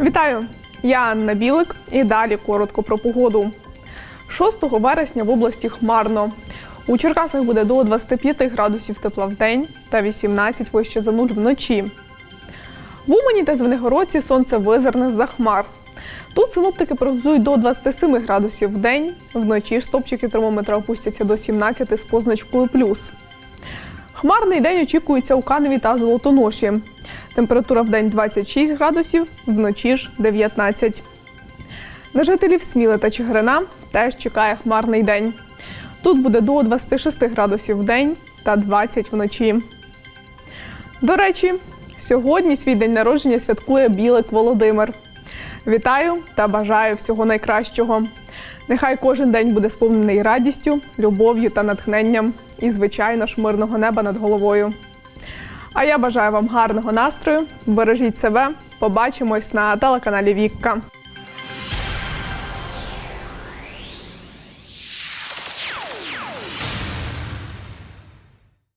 Вітаю! Я Анна Білик і далі коротко про погоду. 6 вересня в області хмарно. У Черкасах буде до 25 градусів тепла в день та 18 вище за нуль вночі. В Умані та Звенигородці сонце визирне з-за хмар. Тут синоптики прогнозують до 27 градусів в день, вночі ж стопчики термометра опустяться до 17 з позначкою плюс. Хмарний день очікується у Каневі та Золотоноші. Температура в день 26 градусів, вночі ж 19. На жителів Сміли та Чигирина теж чекає хмарний день. Тут буде до 26 градусів в день та 20 вночі. До речі, сьогодні свій день народження святкує Білик Володимир. Вітаю та бажаю всього найкращого. Нехай кожен день буде сповнений радістю, любов'ю та натхненням і, звичайно ж, мирного неба над головою. А я бажаю вам гарного настрою. Бережіть себе. Побачимось на телеканалі Вікка.